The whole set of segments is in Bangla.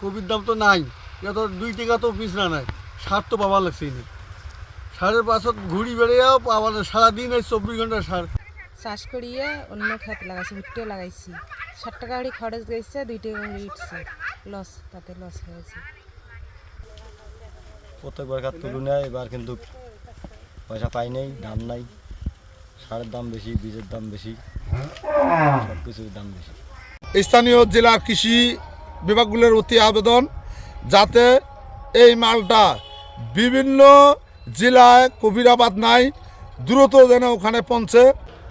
কপির দাম তো নাই। এটা তো দুই টাকা তো পিস না নাই। সার তো পাবার লাগছে নি সারের পাছত ঘুরি বেড়েও পাবার সারাদিন এই চব্বিশ ঘণ্টা সার। চাষ করিয়ে অন্য খেত লাগাইছি ভুট্টে লাগাইছি। ষাট টাকা করে খরচ গেছে দুই টাকা করে উঠছে। লস তাতে লস হয়েছে। প্রত্যেকবার কার তুলনায় এবার কিন্তু পয়সা পাই নাই দাম নাই। সারের দাম বেশি বীজের দাম বেশি। সব কিছুর দাম বেশি। স্থানীয় জেলার কৃষি বিভাগগুলোর অতি আবেদন যাতে এই মালটা বিভিন্ন জেলায় কবিরাবাদ নাই দ্রুত যেন ওখানে পৌঁছে।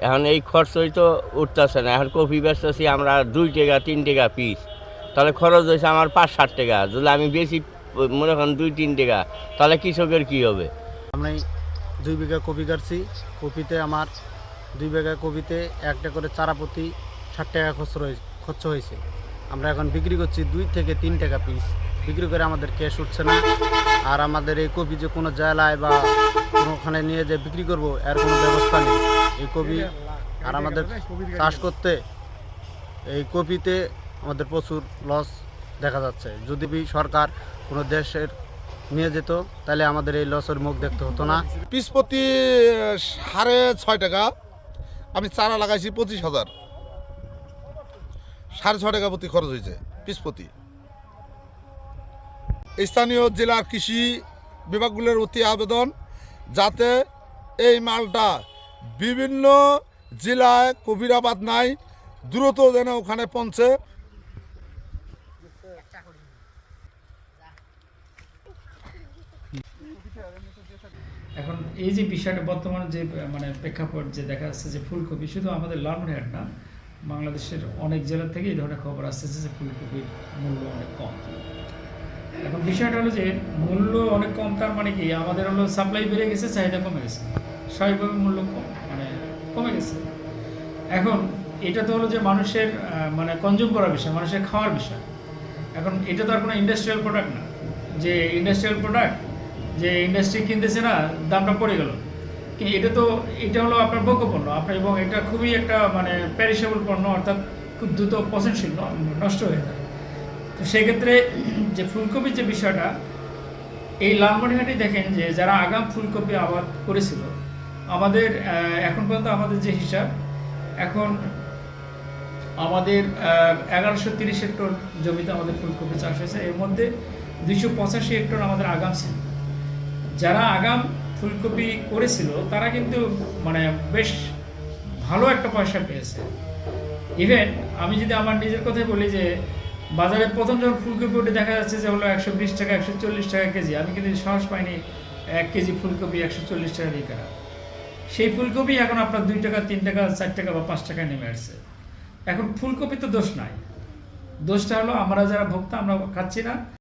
এখন এই খরচই তো উঠতেছে না। এখন কপি বেচতেছি আমরা দুই টাকা তিন টাকা পিস তাহলে খরচ হয়েছে আমার পাঁচ ষাট টাকা। যদি আমি বেশি মনে করেন দুই তিন টাকা তাহলে কৃষকের কি হবে? আমি দুই বিঘা কপি কাটছি। কপিতে আমার দুই বিঘা কপিতে একটা করে চারা প্রতি ষাট টাকা খরচ রয়ে- খরচ হয়েছে। আমরা এখন বিক্রি করছি দুই থেকে তিন টাকা পিস বিক্রি করে আমাদের ক্যাশ উঠছে না। আর আমাদের এই কপি যে কোনো জেলায় বা কোনোখানে নিয়ে যে বিক্রি করব, এর কোনো ব্যবস্থা নেই। এই কপি আর আমাদের চাষ করতে এই কপিতে আমাদের প্রচুর লস দেখা যাচ্ছে। যদি সরকার কোনো দেশের নিয়ে যেত, তাহলে আমাদের এই লসের মুখ দেখতে হতো না। পিস প্রতি সাড়ে ছয় টাকা। আমি চারা লাগাইছি পঁচিশ হাজার। সাড়ে ছয় টাকা প্রতি খরচ হয়েছে, পিস প্রতি। স্থানীয় জেলার কৃষি বিভাগগুলোর অতি আবেদন যাতে এই মালটা বিভিন্ন জেলায় কবিরাবাদ নাই, দ্রুত যেন ওখানে পৌঁছে। এখন এই যে বিষয়টা বর্তমান যে মানে প্রেক্ষাপট যে দেখা যাচ্ছে যে ফুলকপি, শুধু আমাদের লালমনিরহাট না বাংলাদেশের অনেক জেলা থেকে এই ধরনের খবর আসতেছে যে ফুলকপির মূল্য অনেক কম। এখন বিষয়টা হলো যে মূল্য অনেক কম, তার মানে কি? আমাদের হলো সাপ্লাই বেড়ে গেছে, চাহিদা কমে গেছে। স্বাভাবিকভাবে মূল্য কম মানে কমে গেছে। এখন এটা তো হলো যে মানুষের মানে কনজিউম করার বিষয়, মানুষের খাওয়ার বিষয়। এখন এটা তো আর কোনো ইন্ডাস্ট্রিয়াল প্রোডাক্ট না। যে ইন্ডাস্ট্রিয়াল প্রোডাক্ট যে ইন্ডাস্ট্রি কিনতেছে না, দামটা পড়ে গেল। কিন্তু এটা তো, এটা হলো আপনার ভোগ্য পণ্য আপনার এবং এটা খুবই একটা মানে প্যারিসেবল পণ্য, অর্থাৎ খুব দ্রুত পচনশীল নষ্ট হয়ে যায়। তো সেক্ষেত্রে যে ফুলকপির যে বিষয়টা, এই লালমনিহাটে দেখেন যে যারা আগাম ফুলকপি আবাদ করেছিল, আমাদের এখন পর্যন্ত আমাদের যে হিসাব, এখন আমাদের এগারোশো তিরিশ হেক্টর জমিতে আমাদের ফুলকপি চাষ হয়েছে। এর মধ্যে দুইশো পঁচাশি হেক্টর আমাদের আগাম ছিল। যারা আগাম ফুলকপি করেছিল, তারা কিন্তু মানে বেশ ভালো একটা পয়সা পেয়েছে। ইভেন আমি যদি আমার নিজের কথাই বলি যে বাজারে প্রথম যখন ফুলকপি উঠে দেখা যাচ্ছে যে হলো একশো বিশ টাকা, একশো চল্লিশ টাকা কেজি, আমি কিন্তু সাহস পাইনি এক কেজি ফুলকপি একশো চল্লিশ টাকা দিয়ে কেনা। সেই ফুলকপি এখন আপনার দুই টাকা, তিন টাকা, চার টাকা বা পাঁচ টাকায় নেমে আসছে। এখন ফুলকপি তো দোষ নাই। দোষটা হলো আমরা যারা ভোক্তা, আমরা খাচ্ছি না।